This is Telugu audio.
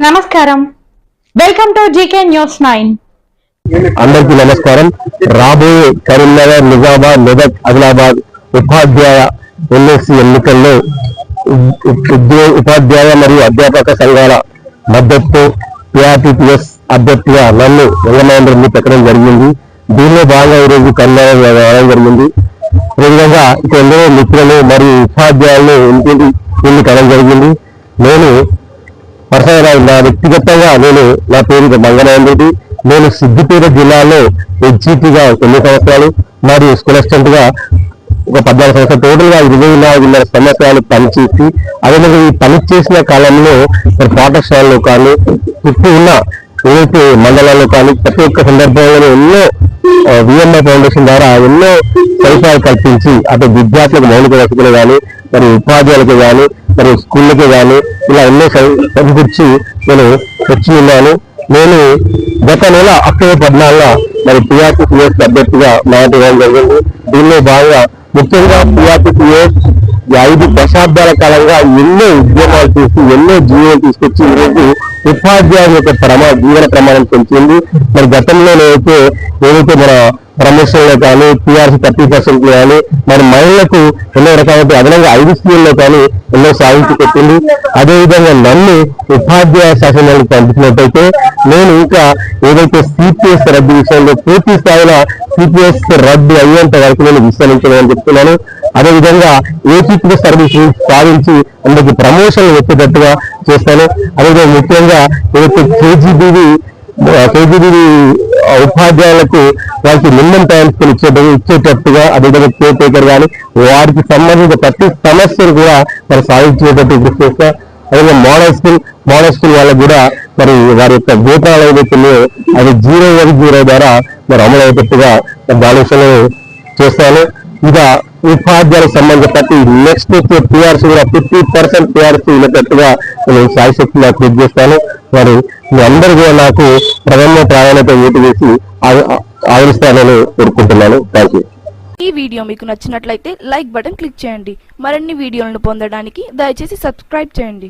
నమస్కారం. Welcome to GK news nine అందరికీ నమస్కారం. రాబోయే కరీంనగర్ నిజామాబాద్ మెదక్ ఆదిలాబాద్ ఉపాధ్యాయ ఎన్ఎస్సి ఎన్నికల్లో ఉపాధ్యాయ మరియు అధ్యాపక సంఘాల మద్దతుతో పిఆర్టీపీఎస్ అభ్యర్థిగా నన్ను వెంగమహేంద్రని పెట్టడం జరిగింది. దీనిలో భాగంగా ఈరోజు కరీంనగర్ రావడం జరిగింది. అదేవిధంగా ఇక్కడ మిత్రులు మరియు ఉపాధ్యాయులు ఇంటింటి ఎన్నికడం జరిగింది. నేను పర్సనల్ నా వ్యక్తిగతంగా నేను నా పేరు మంగళవారెడ్డి నేను సిద్దిపేట జిల్లాలో హెచ్జిటిగా ఎన్ని సంవత్సరాలు మరియు స్కూల్ అసిస్టెంట్గా ఒక పద్నాలుగు సంవత్సరాలు టోటల్గా ఇరవై నాలుగున్నర సంవత్సరాలు పనిచేసి అదేవిధంగా ఈ పని చేసిన కాలంలో పాఠశాలలో కానీ చుట్టూ ఉన్న ఏదైతే మండలాల్లో కానీ ప్రతి ఒక్క సందర్భంలో ఎన్నో విఎంఐ ఫౌండేషన్ ద్వారా ఎన్నో సదుపాయాలు కల్పించి అటు విద్యార్థులకు మౌలిక వసతులు కానీ మరి ఉపాధ్యాయులకు కానీ మరి స్కూళ్ళకి కానీ ఇలా ఎన్నో సౌ- సమకూర్చి నేను వచ్చి ఉన్నాను. నేను గత నెల అక్టోబర్ పద్నాలుగున మరి పిఆర్టీసీఎస్ అభ్యర్థిగా మాట ఇవ్వడం జరిగింది. దీనిలో భాగంగా ముఖ్యంగా పిఆర్టీసీఎస్ ఐదు దశాబ్దాల కాలంగా ఎన్నో ఉద్యమాలు చేసి ఎన్నో జీవనం తీసుకొచ్చి ఈరోజు ఉపాధ్యాయుల యొక్క ప్రమా జీవన ప్రమాణం పెంచింది. మరి గతంలోనైతే ఏదైతే మన ప్రమోషన్లో కానీ టీఆర్సీ థర్టీ పర్సెంట్ కానీ మరి మహిళలకు ఎన్నో రకాలైన అదనంగా ఐదు స్కీల్లో కానీ ఎన్నో సాధించి పెట్టింది అదేవిధంగా నన్ను ఉపాధ్యాయ శాసనానికి పంపించినట్టయితే నేను ఇంకా ఏదైతే సిపిఎస్ రద్దు విషయంలో పూర్తి స్థాయిలో సిపిఎస్ రద్దు అయ్యేంత వరకు నేను విస్తరించలేని చెప్తున్నాను. అదేవిధంగా ఏపీ సర్వీస్ సాధించి అందరికి ప్రమోషన్లు వచ్చేటట్టుగా చేస్తాను. అదేవిధంగా ముఖ్యంగా ఏదైతే కేజీబీవి కేజీబీవి ఉపాధ్యాయులకు వారికి మినిమం టైమ్స్ ఇచ్చే ఇచ్చేటట్టుగా అదేవిధంగా కేర్ టేకర్ కానీ వారికి సంబంధించిన ప్రతి సమస్యను కూడా మరి సాధించేటట్టు కృషి చేస్తా. అదేవిధంగా మోడల్ స్కూల్ మోడల్ స్కూల్ వాళ్ళకు కూడా మరి వారి యొక్క వేతనాలు ఏదైతే అది జీరో వన్ జీరో ద్వారా మరి అమలు అయ్యేటట్టుగా మరి చేస్తాను. ఇక ఉపాధ్యాయులకు సంబంధించిన ప్రతి నెక్స్ట్ వచ్చే పిఆర్సీ కూడా ఫిఫ్టీ పర్సెంట్ పిఆర్సీ ఉన్నట్టుగా నేను సాయశక్తిగా కృషి చేస్తాను. మరి మీ అందరూ కూడా నాకు ప్రధాన ప్రాధాన్యత ఓటు వేసి ఆదరిస్తానని కోరుకుంటున్నాను. థ్యాంక్ యూ ఈ వీడియో మీకు నచ్చినట్లయితే లైక్ బటన్ క్లిక్ చేయండి. మరిన్ని వీడియోలను పొందడానికి దయచేసి సబ్స్క్రైబ్ చేయండి.